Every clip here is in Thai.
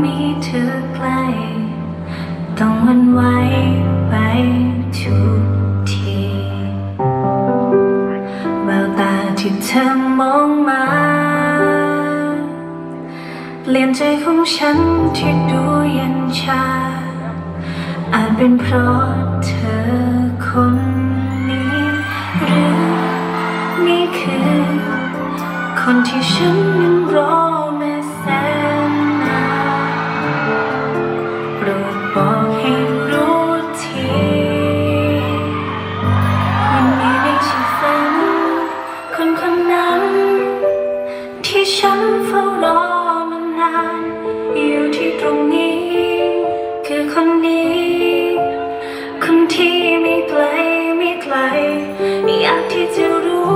มีเธอใกล้ ต้องวันไหวไปทุกทีแววตาที่เธอมองมา เปลี่ยนใจของฉันที่ดูเย็นชา อาจเป็นเพราะเธอคนนี้หรือนี่คือ คนที่ฉัน คนนี้ คนที่ไม่ไกลไม่ไกล อยากที่จะรู้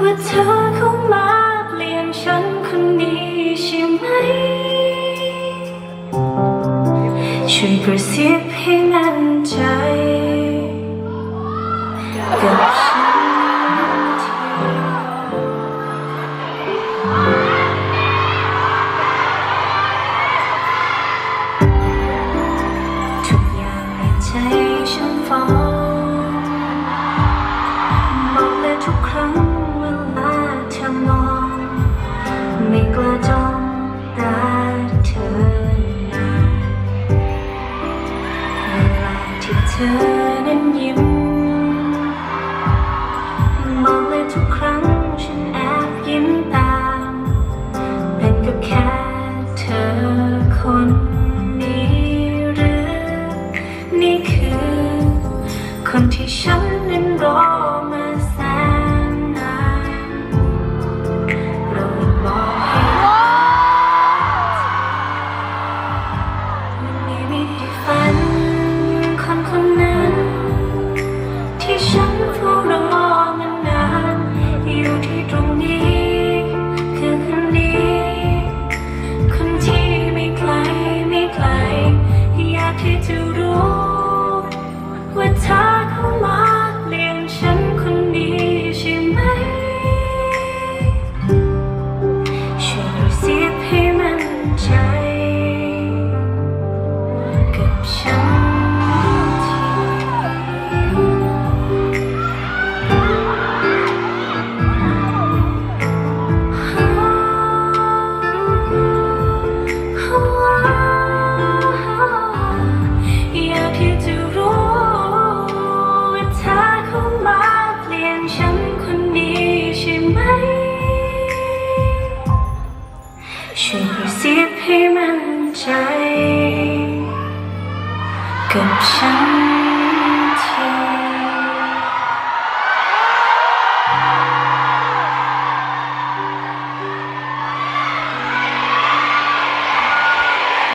ว่าเธอเข้ามาเปลี่ยนฉันคนนี้ใช่ไหม ช่วยกระซิบให้มั่นใจ ธอนั้นยิ้มบอกเลยทุกครั้งฉันแอบยิ้มตาม เป็นก็แค่เธอคนนี้หรือ นี่คือ คนที่ฉันนั้นรอมา ช่ไหมช่วยกระซิบให้มันใจ กับฉัน